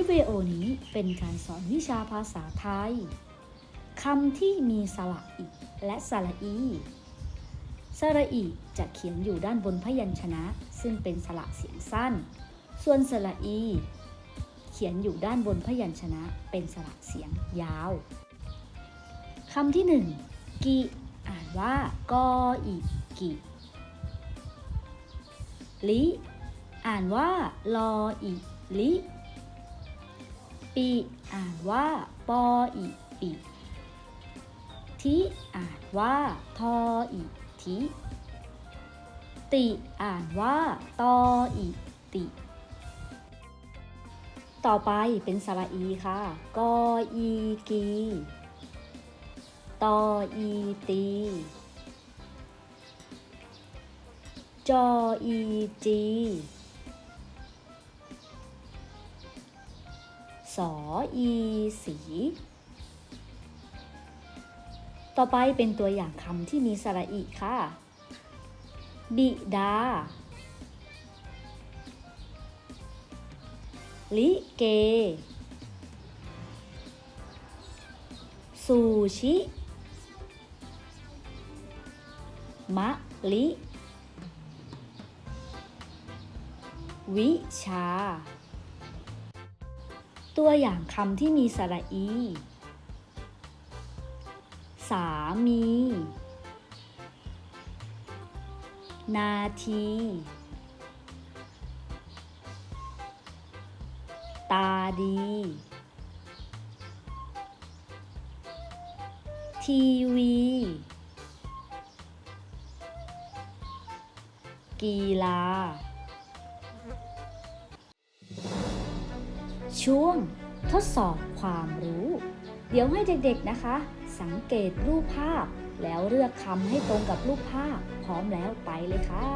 วิดีโอนี้เป็นการสอนวิชาภาษาไทย คำที่มีสระอีและสระอี สระอีจะเขียนอยู่ด้านบนพยัญชนะ ซึ่งเป็นสระเสียงสั้น ส่วนสระอี เขียนอยู่ด้านบนพยัญชนะเป็นสระเสียงยาว คำที่หนึ่งกิอ่านว่ากออีกิลิ อ่านว่าลออีลิ ปีอ่านว่าปออีปีทิอ่านว่าทออีทิติอ่านว่าตออีติ ต่อไปเป็นสระอีค่ะ กออีกี ตออีตี จออีจี สออีสี ต่อไปเป็นตัวอย่างคำที่มีสระอีค่ะ บิดา ลิเก ซูชิ มะลิ วิชา ตัวอย่างคำที่มีสระอี สามี นาที ตาดี ทีวี กีฬา ช่วงทดสอบความรู้ เดี๋ยวให้เด็กๆนะคะ สังเกตรูปภาพ แล้วเลือกคำให้ตรงกับรูปภาพ พร้อมแล้วไปเลยค่ะ